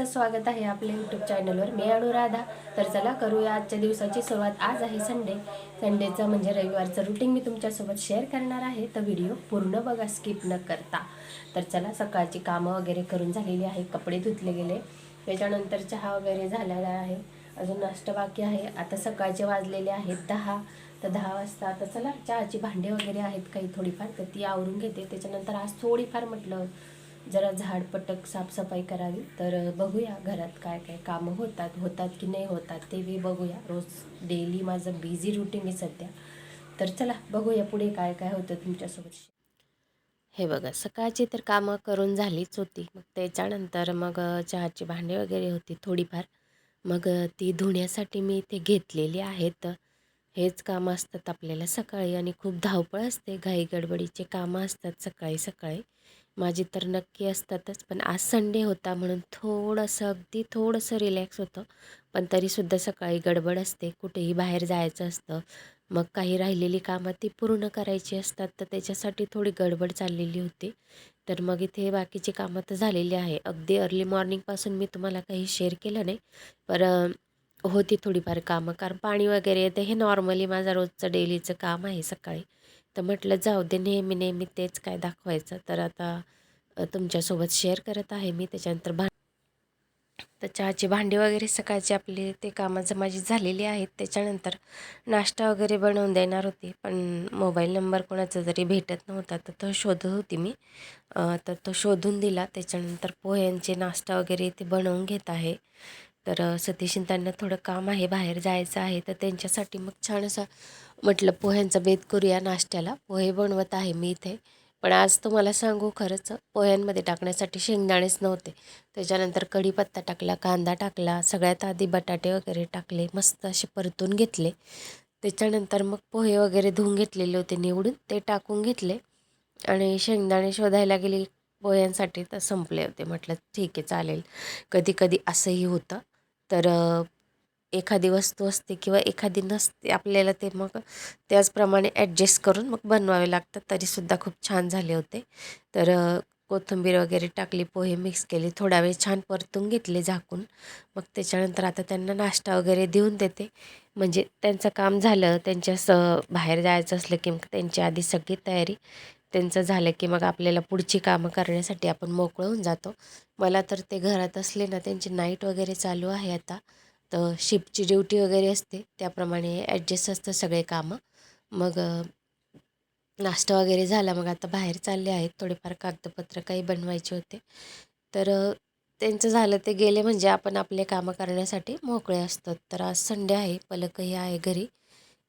स्वागत आहे आपल्या यूट्यूब चॅनलवर मी अनुराधा तर चला करूया आजच्या दिवसाची सुरुवात. आज आहे संडे संडेचं म्हणजे रविवारचं रुटीन मी तुमच्यासोबत शेअर करणार आहे. तर व्हिडिओ पूर्ण बघा स्किप न करता. तर चला सकाळची कामं वगैरे करून झालेली आहे. कपडे धुतले गेले. त्याच्यानंतर चहा वगैरे झालेला आहे. अजून नाश्ता बाकी आहे. आता सकाळचे वाजलेले आहेत दहा. तर दहा वाजता आता चला चहाची भांडे वगैरे आहेत काही थोडीफार. तर ती आवरून घेते. त्याच्यानंतर आज थोडीफार म्हटलं जरा झाडपटक साफसफाई करावी. तर बघूया घरात काय काय कामं होतात होतात की नाही होतात ते बी बघूया. रोज डेली माझं बिझी रुटीन आहे सध्या. तर चला बघूया पुढे काय काय होतं तुमच्यासोबत. हे बघा सकाळची तर कामं करून झालीच होती. मग त्याच्यानंतर मग चहाची भांडी वगैरे होती थोडीफार. मग ती धुण्यासाठी मी इथे घेतलेली आहेत. हेच कामं असतात आपल्याला सकाळी आणि खूप धावपळ असते. घाई गडबडीचे कामं असतात सकाळी सकाळी. माझी तर नक्की असतातच. पण आज संडे होता म्हणून थोडंसं अगदी थोडंसं रिलॅक्स होतं. पण तरीसुद्धा सकाळी गडबड असते. कुठेही बाहेर जायचं असतं. मग काही राहिलेली कामं ती पूर्ण करायची असतात. तर त्याच्यासाठी थोडी गडबड चाललेली होती. तर मग इथे बाकीची कामं तर झालेली आहे. अगदी अर्ली मॉर्निंगपासून मी तुम्हाला काही शेअर केलं नाही. पर होती थोडीफार कामं. कारण पाणी वगैरे येतं हे नॉर्मली माझा रोजचं डेलीचं काम आहे सकाळी. तर म्हटलं जाऊ दे नेहमी नेहमी तेच काय दाखवायचं. तर आता तुमच्यासोबत शेअर करत आहे मी त्याच्यानंतर भां तर चहाची भांडी वगैरे सकाळची आपली ते कामाचं माझी झालेली आहेत त्याच्यानंतर नाश्ता वगैरे बनवून देणार होती. पण मोबाईल नंबर कोणाचा जरी भेटत नव्हता तर तो शोधत होती मी. तर तो शोधून दिला. त्याच्यानंतर पोह्यांचे नाश्ता वगैरे ते बनवून घेत आहे. तर सतीशिंतांना त्यांना थोडं काम आहे बाहेर जायचं आहे. तर त्यांच्यासाठी मग छान असं म्हटलं पोह्यांचा बेत करूया नाश्त्याला. पोहे बनवत आहे मी इथे. पण आज तुम्हाला सांगू खरंच पोह्यांमध्ये टाकण्यासाठी शेंगदाणेच नव्हते. त्याच्यानंतर कढीपत्ता टाकला कांदा टाकला सगळ्यात आधी बटाटे वगैरे टाकले मस्त असे परतून घेतले. त्याच्यानंतर मग पोहे वगैरे धुवून घेतलेले होते निवडून ते टाकून घेतले. आणि शेंगदाणे शोधायला गेले पोह्यांसाठी तर संपले होते. म्हटलं ठीक आहे चालेल. कधी कधी असंही होतं. तर एखादी वस्तू असते किंवा एखादी नसते आपल्याला ते मग त्याचप्रमाणे ॲडजस्ट करून मग बनवावे लागतात. तरीसुद्धा खूप छान झाले होते. तर कोथिंबीर वगैरे टाकली पोहे मिक्स केले थोडा वेळ छान परतून घेतले झाकून. मग त्याच्यानंतर आता त्यांना नाश्ता वगैरे देऊन देते. म्हणजे त्यांचं काम झालं त्यांच्या स बाहेर जायचं असलं की मग त्यांची आधी सगळी तयारी. त्यांचं झालं की मग आपल्याला पुढची कामं करण्यासाठी आपण मोकळं होऊन जातो. मला तर ते घरात असले ना त्यांची नाईट वगैरे चालू आहे आता. तर शिफ्टची ड्युटी वगैरे असते त्याप्रमाणे ॲडजस्ट असतं सगळे कामं. मग नाश्ता वगैरे झाला मग आता बाहेर चालले आहेत. थोडेफार कागदपत्र काही बनवायचे होते. तर त्यांचं झालं ते गेले म्हणजे आपण आपले कामं करण्यासाठी मोकळे असतात. तर आज संडे आहे पलकही आहे घरी.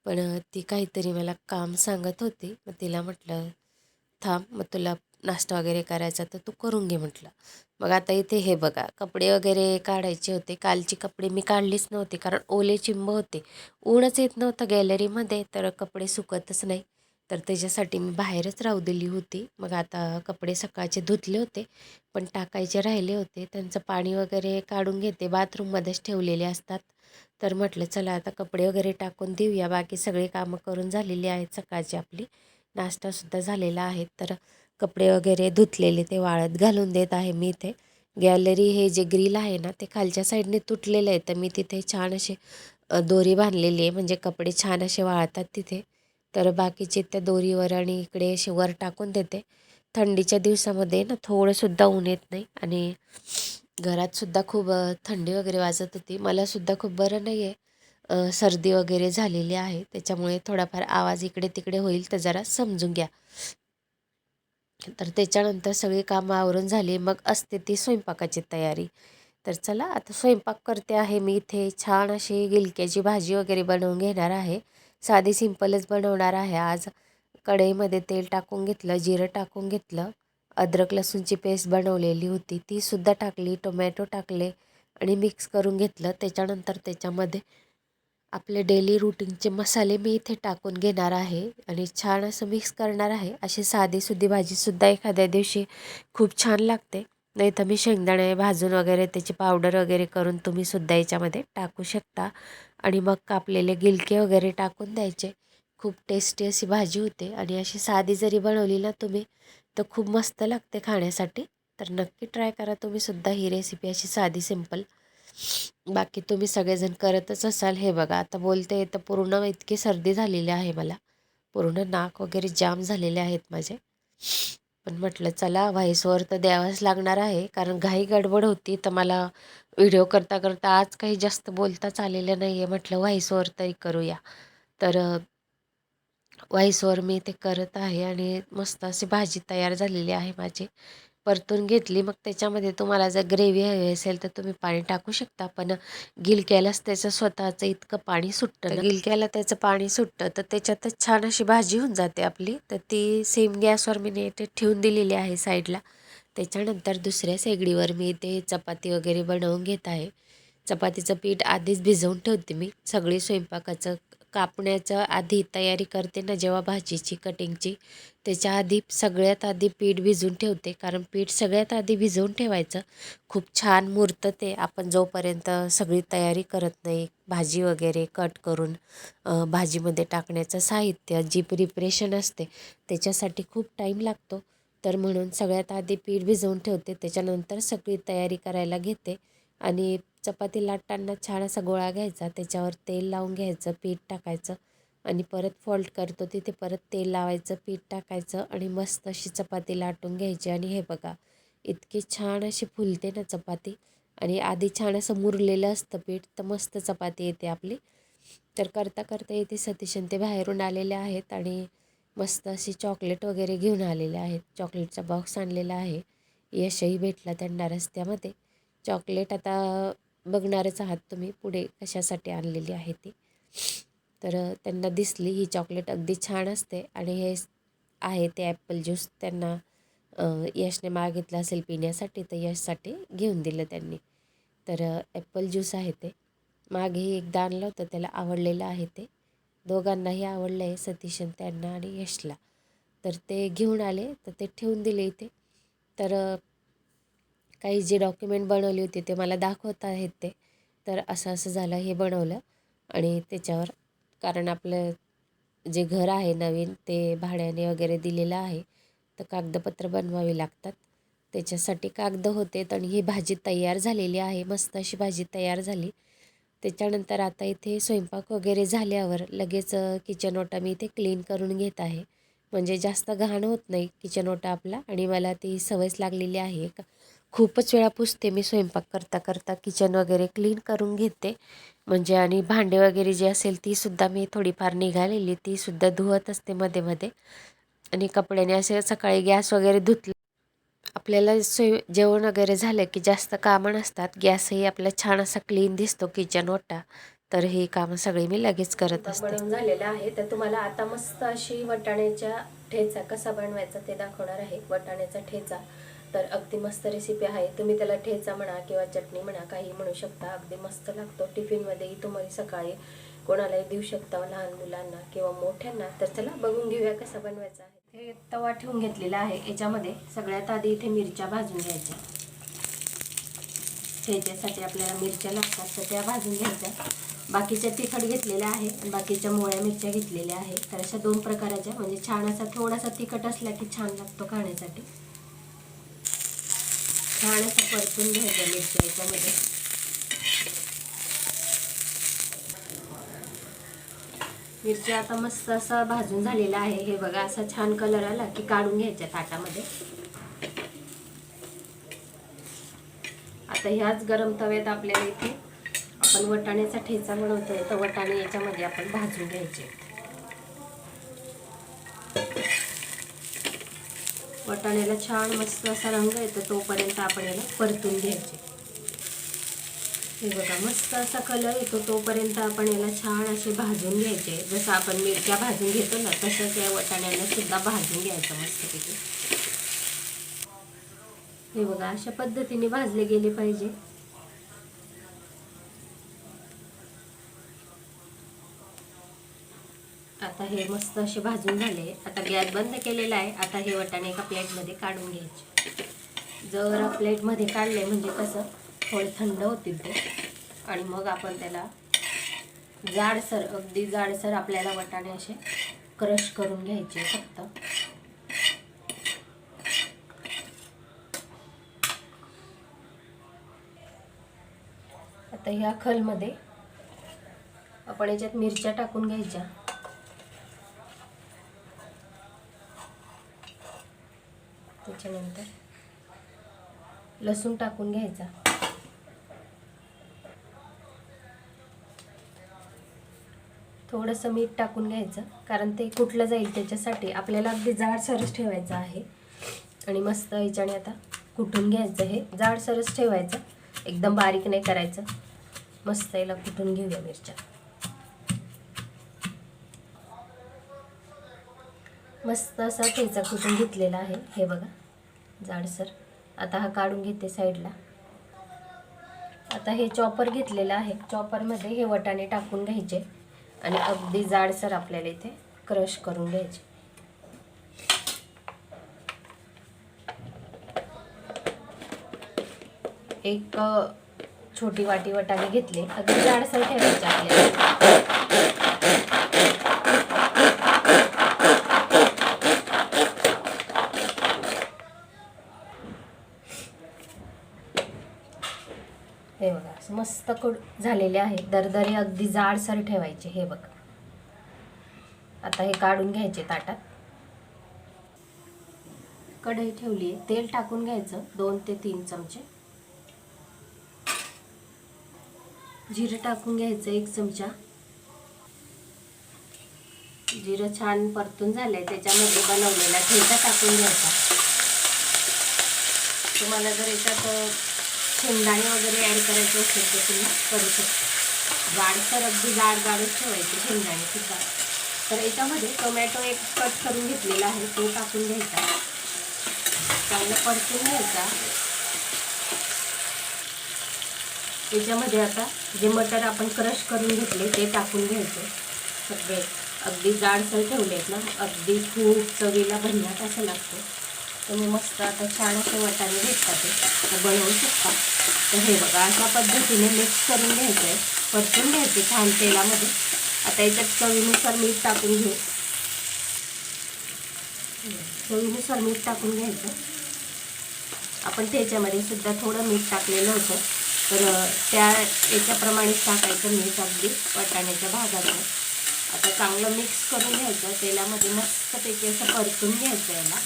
पण ती काहीतरी मला काम सांगत होती. मग तिला म्हटलं थांब मग तुला नाश्ता वगैरे करायचा तर तू करून घे म्हटलं. मग आता इथे हे बघा कपडे वगैरे काढायचे होते. कालचे कपडे मी काढलीच नव्हती कारण ओले चिंब होते. ऊनच येत नव्हतं गॅलरीमध्ये तर कपडे सुकतच नाही. तर त्याच्यासाठी मी बाहेरच राहू दिली होती. मग आता कपडे सकाळचे धुतले होते पण टाकायचे राहिले होते. त्यांचं पाणी वगैरे काढून घेते. बाथरूममध्येच ठेवलेले असतात. तर म्हटलं चला आता कपडे वगैरे टाकून देऊया. बाकी सगळे कामं करून झालेली आहेत. सकाळची आपली नाश्तासुद्धा झालेला आहे. तर कपडे वगैरे धुतलेले ते वाळत घालून देत आहे मी इथे. गॅलरी हे जे ग्रिल आहे ना ते खालच्या साईडने तुटलेलं आहे. तर मी तिथे छान असे दोरी बांधलेली आहे. म्हणजे कपडे छान असे वाळतात तिथे. तर बाकीचे त्या दोरीवर आणि इकडे असे वर टाकून देते. थंडीच्या दिवसामध्ये ना थोडंसुद्धा ऊन येत नाही. आणि घरातसुद्धा खूप थंडी वगैरे वाजत होती. मलासुद्धा खूप बरं नाही आहे सर्दी वगैरे झालेली आहे. त्याच्यामुळे थोडाफार आवाज इकडे तिकडे होईल तर जरा समजून घ्या. तर त्याच्यानंतर सगळी कामं आवरून झाली. मग असते ती स्वयंपाकाची तयारी. तर चला आता स्वयंपाक करते आहे मी इथे. छान अशी गिलक्याची भाजी वगैरे बनवून घेणार आहे. साधी सिंपलच बनवणार आहे. आज कढईमध्ये तेल टाकून घेतलं जिरं टाकून घेतलं. अद्रक लसूणची पेस्ट बनवलेली होती. तीसुद्धा टाकली टोमॅटो टाकले आणि मिक्स करून घेतलं. त्याच्यानंतर त्याच्यामध्ये आपले डेली रुटीनचे मसाले मी इथे टाकून घेणार आहे आणि छान असं मिक्स करणार आहे. अशी साधीसुद्धी भाजीसुद्धा एखाद्या दिवशी खूप छान लागते. नाही तर मी शेंगदाणे भाजून वगैरे त्याची पावडर वगैरे करून तुम्हीसुद्धा याच्यामध्ये टाकू शकता. आणि मग कापलेले गिलके वगैरे टाकून द्यायचे. खूप टेस्टी अशी भाजी होते आणि अशी साधी जरी बनवली ना तुम्ही तर खूप मस्त लागते खाण्यासाठी. तर नक्की ट्राय करा तुम्हीसुद्धा ही रेसिपी अशी साधी सिंपल बाकी तुम्ही सगळेजण करतच असाल हे बघा. आता बोलते तर पूर्ण इतकी सर्दी झालेली आहे मला. पूर्ण नाक वगैरे जाम झालेले आहेत माझे. पण म्हटलं चला व्हाईसवर तर द्यावंच लागणार आहे. कारण घाई गडबड होती तर मला व्हिडिओ करता करता आज काही जास्त बोलताच आलेलं नाही आहे म्हटलं व्हाईसवर तरी करूया. तर व्हाईसवर मी ते करत आहे आणि मस्त अशी भाजी तयार झालेली आहे माझी. परतून घेतली. मग त्याच्यामध्ये तुम्हाला जर ग्रेव्ही हवी असेल तर तुम्ही पाणी टाकू शकता. पण गिलक्यालाच त्याचं स्वतःचं इतकं पाणी सुटतं गिलक्याला त्याचं पाणी सुटतं तर त्याच्यातच छान अशी भाजी होऊन जाते आपली. तर ती सेम गॅसवर मी नेट ठेवून दिलेली आहे साईडला त्याच्यानंतर दुसऱ्या शेगडीवर मी ते चपाती वगैरे बनवून घेत आहे. चपातीचं पीठ आधीच भिजवून ठेवते मी. सगळी स्वयंपाकाचं कापण्याचं आधी तयारी करते ना जेव्हा भाजीची कटिंगची. त्याच्या आधी सगळ्यात आधी पीठ भिजवून ठेवते कारण पीठ सगळ्यात आधी भिजवून ठेवायचं. खूप छान मुरतं ते. आपण जोपर्यंत सगळी तयारी करत नाही भाजी वगैरे कट करून भाजीमध्ये टाकण्याचं साहित्य जी प्रिपरेशन असते त्याच्यासाठी खूप टाईम लागतो. तर म्हणून सगळ्यात आधी पीठ भिजवून ठेवते त्याच्यानंतर सगळी तयारी करायला घेते. आणि चपाती लाटताना छान असा गोळा घ्यायचा. त्याच्यावर तेल लावून घ्यायचं पीठ टाकायचं आणि परत फॉल्ट करतो. तिथे परत तेल लावायचं पीठ टाकायचं आणि मस्त अशी चपाती लाटून घ्यायची. आणि हे बघा इतकी छान अशी फुलते ना चपाती. आणि आधी छान असं मुरलेलं असतं पीठ तर मस्त चपाती येते आपली. तर करता करता येते सतीशन ते बाहेरून आलेले आहेत आणि मस्त अशी चॉकलेट वगैरे घेऊन आलेले आहेत. चॉकलेटचा बॉक्स आणलेला आहे. यशही भेटला त्यांना रस्त्यामध्ये. चॉकलेट आता बघणारच आहात तुम्ही पुढे कशासाठी आणलेली आहे ती. तर त्यांना दिसली ही चॉकलेट अगदी छान असते आणि हे आहे ते ॲपल ज्यूस. त्यांना यशने मागितलं असेल पिण्यासाठी तर यशसाठी घेऊन दिलं त्यांनी. तर ॲपल ज्यूस आहे ते. मागेही एकदा आणलं होतं त्याला आवडलेलं आहे ते. दोघांनाही आवडलं आहे सतीशन त्यांना आणि यशला. तर ते घेऊन आले तर ते ठेवून दिले इथे. तर काही जे डॉक्युमेंट बनवली होती ते मला दाखवत आहेत ते. तर असं असं झालं हे बनवलं. आणि त्याच्यावर कारण आपलं जे घर आहे नवीन ते भाड्याने वगैरे दिलेलं आहे तर कागदपत्र बनवावी लागतात. त्याच्यासाठी कागद होते आणि ही भाजी तयार झालेली आहे मस्त अशी भाजी तयार झाली. त्याच्यानंतर आता इथे स्वयंपाक वगैरे झाल्यावर लगेच किचन ओटा मी इथे क्लीन करून घेत आहे. म्हणजे जास्त घाण होत नाही किचन ओटा आपला आणि मला ती सवयच लागलेली आहे का खूपच वेळा पुसते मी स्वयंपाक करता करता किचन वगैरे क्लीन करून घेते. म्हणजे आणि भांडे वगैरे जे असेल तीसुद्धा मी थोडीफार निघालेली तीसुद्धा धुवत असते मध्ये मध्ये. आणि कपड्याने असे सकाळी गॅस वगैरे धुतले आपल्याला स्वय जेवण वगैरे झालं की जास्त कामं नसतात. गॅसही आपला छान असा क्लीन दिसतो किचन ओटा. तर ही कामं सगळी मी लगेच करत असते. झालेलं आहे. तर तुम्हाला आता मस्त अशी वटाण्याच्या ठेचा कसा बनवायचा ते दाखवणार आहे. वटाण्याचा ठेचा. तर अगदी मस्त रेसिपी आहे. तुम्ही त्याला ठेचा म्हणा किंवा चटणी म्हणा काही म्हणू शकता. अगदी मस्त लागतो. टिफिनमध्येही तुम्ही सकाळी कोणालाही देऊ शकता लहान मुलांना किंवा मोठ्यांना. तर चला बघून घेऊया कसा बनवायचा आहे. हे तवा ठेवून घेतलेला आहे. याच्यामध्ये सगळ्यात आधी इथे मिरच्या भाजून घ्यायच्या. ठेच्यासाठी आपल्याला मिरच्या लागतात तर त्या भाजून घ्यायच्या. बाकीच्या तिखट घेतलेल्या आहे. आणि बाकीच्या मोळ्या मिरच्या घेतलेल्या आहे. तर अशा दोन प्रकाराच्या म्हणजे छान असा थोडासा तिखट असला की छान लागतो खाण्यासाठी. छान असं परतून घ्यायचं मिरच्या याच्यामध्ये. मिरच्या आता मस्त असा भाजून झालेला आहे. हे बघा असा छान कलर आला की काढून घ्यायच्या ताटामध्ये. आता ह्याच गरम तव्यात आपल्याला इथे आपण वटाण्याचा ठेचा बनवतोय. तर वटाणे याच्यामध्ये आपण भाजून घ्यायचे. वटाण्याला छान मस्त असा रंग येतो तोपर्यंत आपण याला परतून घ्यायचे. हे बघा मस्त असा कलर येतो तोपर्यंत आपण याला छान असे भाजून घ्यायचे. जसं आपण मिरच्या भाजून घेतो ना तसंच या वटाण्याला सुद्धा भाजून घ्यायचं मस्तपैकी. हे बघा अशा पद्धतीने भाजले गेले पाहिजे. आता हे मस्त असे भाजून झाले. आता गॅस बंद केलेला आहे. आता हे वटाणे एका प्लेटमध्ये काढून घ्यायचे. जर प्लेटमध्ये काढले म्हणजे कसं थोडे थंड होतील ते. आणि मग आपण त्याला जाडसर अगदी जाडसर आपल्याला वटाणे असे क्रश करून घ्यायचे फक्त. आता ह्या खलमध्ये आपण याच्यात मिरच्या टाकून घ्यायच्या. त्याच्यानंतर लसूण टाकून घ्यायचा. थोडंसं मीठ टाकून घ्यायचं कारण ते कुठलं जाईल त्याच्यासाठी आपल्याला अगदी जाडसरच ठेवायचं आहे. आणि मस्त याच्याने आता कुटून घ्यायचं हे जाडसरच ठेवायचं एकदम बारीक नाही करायचं. मस्त याला कुटून घेऊया मिरच्या. मस्त असा ठेचा कुटून घेतलेला आहे हे बघा. जाडसर आता हा काढून घेते साईडला. आता हे चॉपर घेतलेलं आहे. चॉपरमध्ये हे वटाणे टाकून घ्यायचे आणि अगदी जाडसर आपल्याला इथे क्रश करून घ्यायचे. एक छोटी वाटी वटाणे घेतले. अगदी जाडसर ठेवायचे आपल्याला हे बघा असं मस्त कुड झालेले आहे. दरदरे अगदी जाडसर ठेवायचे. हे बघ. आता हे काढून घ्यायचे ताटात. कढई ठेवली आहे. तेल टाकून घ्यायचं. दोन ते तीन चमचे. जिरं टाकून घ्यायचं एक चमचा. जिरं छान परतून झालंय. त्याच्यामध्ये बनवलेला ठेचा टाकून घ्यायचा. तुम्हाला जर याच्यात शेंगदाणे वगैरे ॲड करायचे असेल तर तुम्ही करू शकता. जाडसर अगदी जाड जाडच ठेवायचे शेंगदाणे सुद्धा. तर याच्यामध्ये टोमॅटो एक कट करून घेतलेला आहे तो टाकून घ्यायचा. चांगलं परतून घ्यायचा. त्याच्यामध्ये आता जे मटर आपण क्रश करून घेतले ते टाकून घ्यायचे. सगळे. अगदी जाडसर ठेवले आहेत ना अगदी खूप चवीला भरण्यात असं लागतं. तुम्ही मस्त आता छान असे वाटाणे भेटतात ते. बनवू शकता. तर हे बघा अशा पद्धतीने मिक्स करून घ्यायचं आहे परतून घ्यायचे छान तेलामध्ये. आता याच्यात चवीनुसार मीठ टाकून घेऊ. चवीनुसार मीठ टाकून घ्यायचं. आपण त्याच्यामध्ये सुद्धा थोडं मीठ टाकलेलं होतं. तर त्या याच्याप्रमाणेच टाकायचं मीठ अगदी वाटाण्याच्या भागाचं आता चांगलं मिक्स करून घ्यायचं. तेलामध्ये मस्तपैकी असं परतून घ्यायचं याला.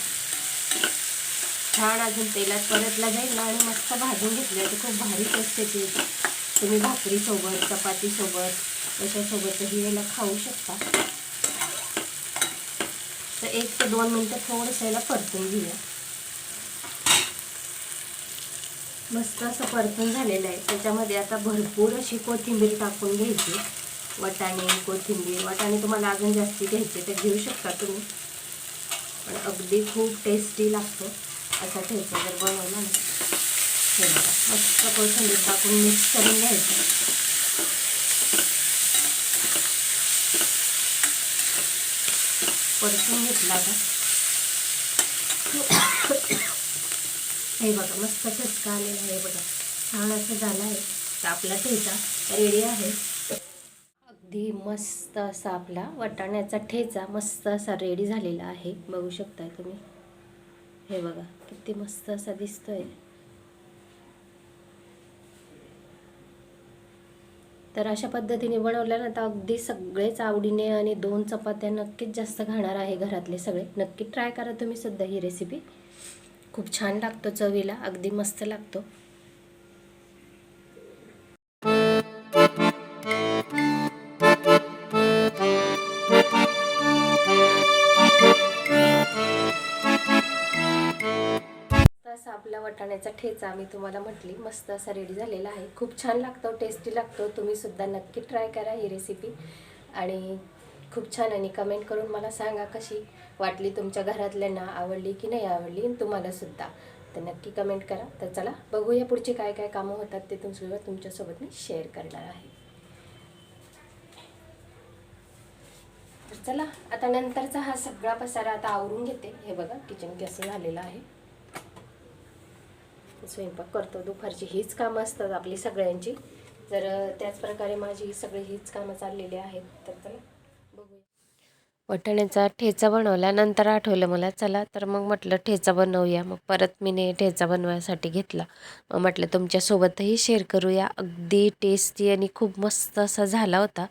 छान अजून तेलात परतला जाईल ना आणि मस्त भाजून घेतलं तर खूप भारी टेस्ट येते. तुम्ही भाकरीसोबत चपातीसोबत कशासोबतही याला खाऊ शकता. तर एक ते दोन मिनटं थोडंसं याला परतून घेऊया. मस्त असं परतून झालेलं आहे. त्याच्यामध्ये आता भरपूर अशी कोथिंबीर टाकून घ्यायची. वटाणे कोथिंबीर. वटाणे तुम्हाला अजून जास्ती घ्यायचे तर घेऊ शकता तुम्ही. पण अगदी खूप टेस्टी लागतो. असा ठेचा जर बनवला ना हे बघा मस्त कोथिंबीर टाकून मिक्स करून घ्यायचं. परतून घेतला का हे बघा मस्त ठसका आलेला आहे बघा. छान असं झालं आहे तर आपला ठेचा रेडी आहे. अगदी मस्त असा आपला वाटाण्याचा ठेचा मस्त असा रेडी झालेला आहे. बघू शकता तुम्ही. हे बघा किती मस्त असा दिसतोय. तर अशा पद्धतीने बनवल्यानंतर अगदी सगळेच आवडीने आणि दोन चपात्या नक्कीच जास्त खाणार आहे घरातले सगळे. नक्की ट्राय करा तुम्ही सुद्धा ही रेसिपी खूप छान लागतो चवीला अगदी मस्त लागतो. वटाण्याचा ठेचा मी तुम्हाला म्हटली मस्त असा रेडी झालेला आहे. खूप छान लागतो टेस्टी लागतो. तुम्हीसुद्धा नक्की ट्राय करा ही रेसिपी आणि खूप छान आणि कमेंट करून मला सांगा कशी वाटली तुमच्या घरातल्यांना आवडली की नाही आवडली आणि तर नक्की कमेंट करा. तर चला बघूया पुढचे काय काय कामं होतात ते तुमच्या तुमच्यासोबत मी शेअर करणार आहे. तर चला आता नंतरचा हा सगळा पसारा आता आवरून घेते. हे बघा किचन कसं झालेलं आहे. स्वयंपाक करतो. दुपारची हीच कामं असतात आपली सगळ्यांची. जर त्याचप्रकारे माझी सगळी हीच कामं चाललेली आहेत. तर चला बघूया. वटाण्याचा ठेचा बनवला. नंतर आठवलं मला चला तर मग म्हटलं ठेचा बनवूया. मग परत मी ने ठेचा बनवायसाठी घेतला. मग म्हटलं तुमच्यासोबतही शेअर करूया. अगदी टेस्टी आणि खूप मस्त असा झाला होता.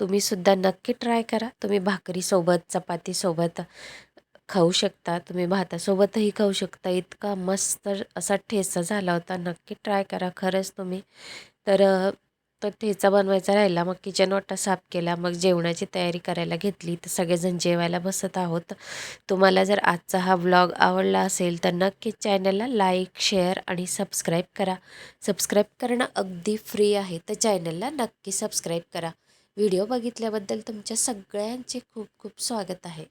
तुम्हीसुद्धा नक्की ट्राय करा. तुम्ही भाकरीसोबत चपातीसोबत खाऊ शकता तुम्ही भातासोबतही खाऊ शकता. इतका मस्त असा ठेचा झाला होता. नक्की ट्राय करा. खरंच तुम्ही. तर तो ठेचा बनवायचा राहिला. मग किचन वाटा साफ केला. मग जेवणाची तयारी करायला घेतली. तर सगळेजण जेवायला बसत आहोत. तुम्हाला जर आजचा हा व्लॉग आवडला असेल तर नक्कीच चॅनलला लाईक शेअर आणि सबस्क्राईब करा. सबस्क्राईब करणं अगदी फ्री आहे. तर चॅनलला नक्की सबस्क्राईब करा. व्हिडिओ बघितल्याबद्दल तुमच्या सगळ्यांचे खूप खूप स्वागत आहे.